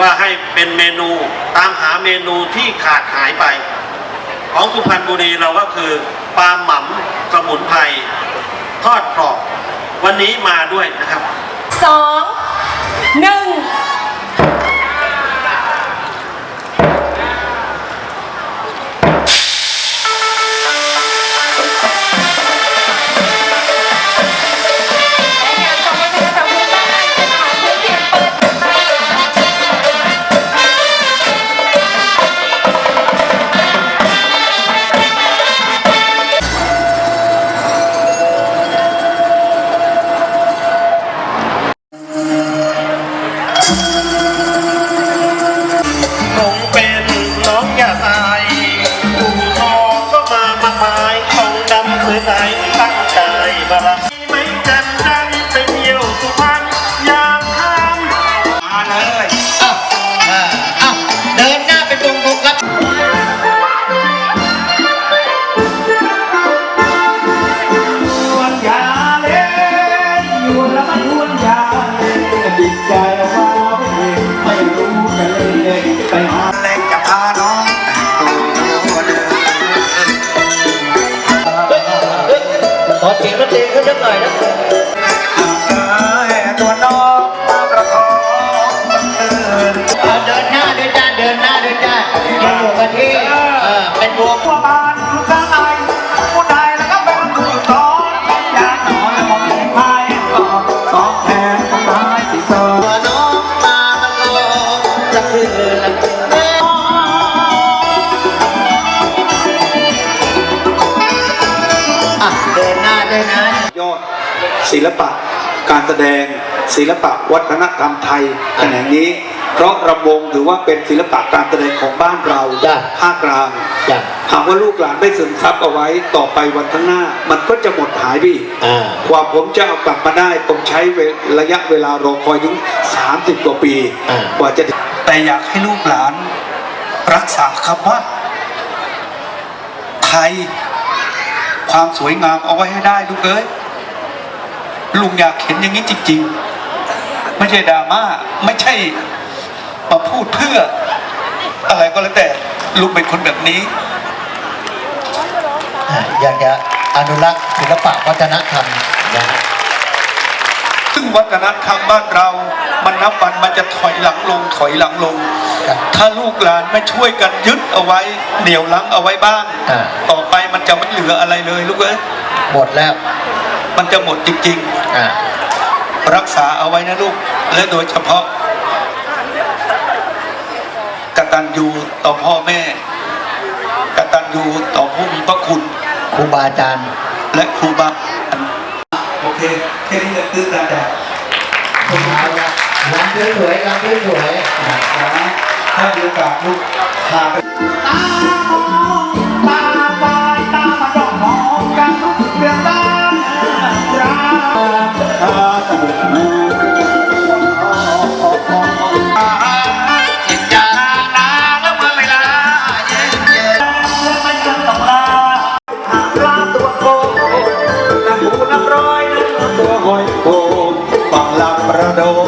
ว่าให้เป็นเมนูตามหาเมนูที่ขาดหายไป ของสุพรรณบุรีเราก็คือปลาหม่ำสมุนไพรทอดกรอบวันนี้มาด้วยนะครับสองหนึ่ง คงเป็นน้องอย่าตายผู้ทองก็มามากมายของดำคือไหนตั้งใจมารับ ตัวน้องมาประคองเดินเดินหน้าด้วยจ้าเดินหน้าด้วยจ้ายังอยู่กันที่เออเป็นวงทั่วบ้าน ศิลปะ การแสดง ศิลปะวัฒนธรรมไทยแขนงนี้ เพราะรำวงถือว่าเป็นศิลปะการแสดงของบ้านเราจ้ะ ภาคกลางจ้ะหากว่าลูกหลานได้ซึมซับเอาไว้ต่อไปวันข้างหน้า มันก็จะหมดหายไปอีก อ่า กว่าผมจะเอากลับมาได้ ผมใช้เวระยะเวลารอคอยถึง30 กว่าปีกว่าจะได้แต่อยากให้ลูกหลาน รักษาคำว่า ไทย ความสวยงามเอาไว้ให้ได้ลูกเอ้ย ลุงอยากเห็นอย่างนี้จริงๆ ไม่ใช่ดราม่าไม่ใช่มาพูดเพื่อ อะไรก็แล้วแต่ลุงเป็นคนแบบนี้ อยากจะอนุรักษ์ศิลปะวัฒนธรรมนะฮะซึ่งวัฒนธรรมบ้านเรา มันนับวันมันจะถอยหลังลงถอยหลังลง ครับถ้าลูกหลานไม่ช่วยกันยึดเอาไว้ เหนี่ยวลังเอาไว้บ้าง อ่าต่อไปมันจะไม่เหลืออะไรเลยลูกเอ้ยหมดแล้ว มันจะหมดจริงอ่าๆ รักษาเอาไว้นะลูก และโดยเฉพาะกตัญญูต่อพ่อแม่ กตัญญูต่อผู้มีพระคุณครูบาอาจารย์ และครูบาอาจารย์โอเคแค่นี้จะตื้นตันใจลำสวยๆลำสวยถ้ามีโอกาสลูกพาไป น้ำหูน้ำร้อยน้ำตัวยโกงฟังลำประโด